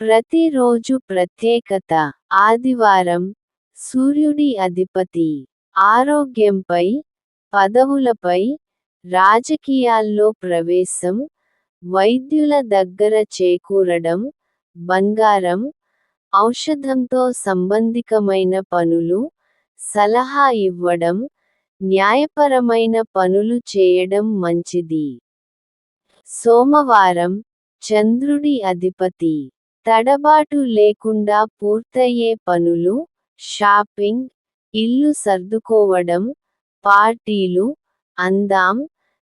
ప్రతిరోజు ప్రత్యేకత. ఆదివారం సూర్యుడి అధిపతి. ఆరోగ్యంపై పదవులపై రాజకీయాల్లో ప్రవేశం వైద్యుల దగ్గర చేకూరడం బంగారం ఔషధంతో సంబంధికమైన పనులు సలహా ఇవ్వడం న్యాయపరమైన పనులు చేయడం మంచిది. సోమవారం చంద్రుడి అధిపతి. తడబాటు లేకుండా పూర్తయ్యే పనులు షాపింగ్ ఇల్లు సర్దుకోవడం పార్టీలు అందాం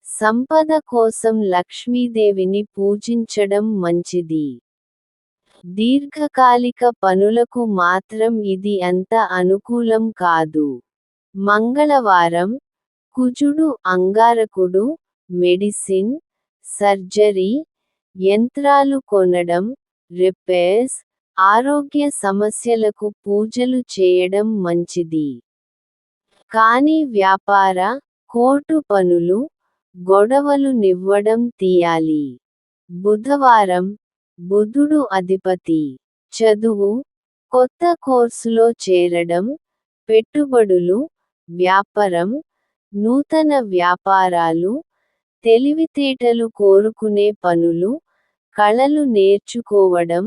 సంపద కోసం లక్ష్మీదేవిని పూజించడం మంచిది. దీర్ఘకాలిక పనులకు మాత్రం ఇది అంత అనుకూలం కాదు. మంగళవారం కుజుడు అంగారకుడు మెడిసిన్ సర్జరీ యంత్రాలు కొనడం రిపేర్స్ ఆరోగ్య సమస్యలకు పూజలు చేయడం మంచిది. కానీ వ్యాపార కోర్టు పనులు గొడవలు నివ్వడం తీయాలి. బుధవారం బుధుడు అధిపతి. చదువు కొత్త కోర్సులో చేరడం పెట్టుబడులు వ్యాపారం నూతన వ్యాపారాలు తెలివితేటలు కోరుకునే పనులు కళలు నేర్చుకోవడం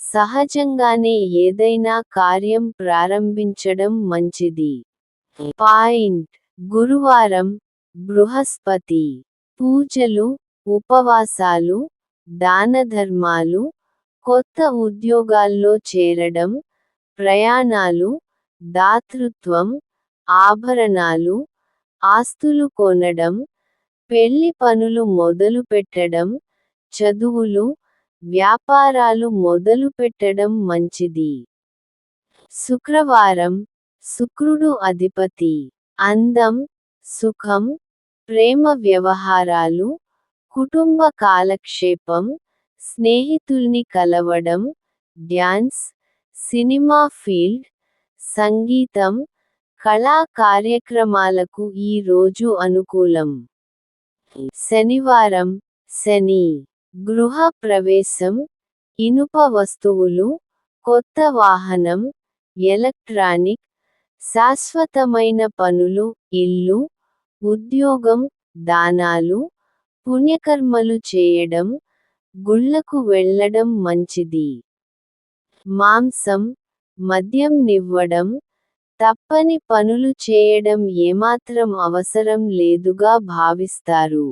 సహజంగానే ఏదైనా కార్యం ప్రారంభించడం మంచిది. పాయింట్. గురువారం బృహస్పతి. పూజలు ఉపవాసాలు దానధర్మాలు కొత్త ఉద్యోగాల్లో చేరడం ప్రయాణాలు దాతృత్వం ఆభరణాలు ఆస్తులు కొనడం పెళ్ళి పనులు మొదలుపెట్టడం చదువులు వ్యాపారాలు మొదలు పెట్టడం మంచిది. శుక్రవారం శుక్రుడు అధిపతి. అందం సుఖం ప్రేమ వ్యవహారాలు కుటుంబ కాలక్షేపం స్నేహితుల్ని కలవడం డ్యాన్స్ సినిమా ఫీల్డ్ సంగీతం కళా కార్యక్రమాలకు ఈ రోజు అనుకూలం. శనివారం శని. గృహ ప్రవేశం ఇనుప వస్తువులు కొత్త వాహనం ఎలక్ట్రానిక్ శాశ్వతమైన పనులు ఇల్లు ఉద్యోగం దానాలు పుణ్యకర్మలు చేయడం గుళ్ళకు వెళ్ళడం మంచిది. మాంసం మద్యం నివ్వడం తప్పని పనులు చేయడం ఏమాత్రం అవసరం లేదుగా భావిస్తారు.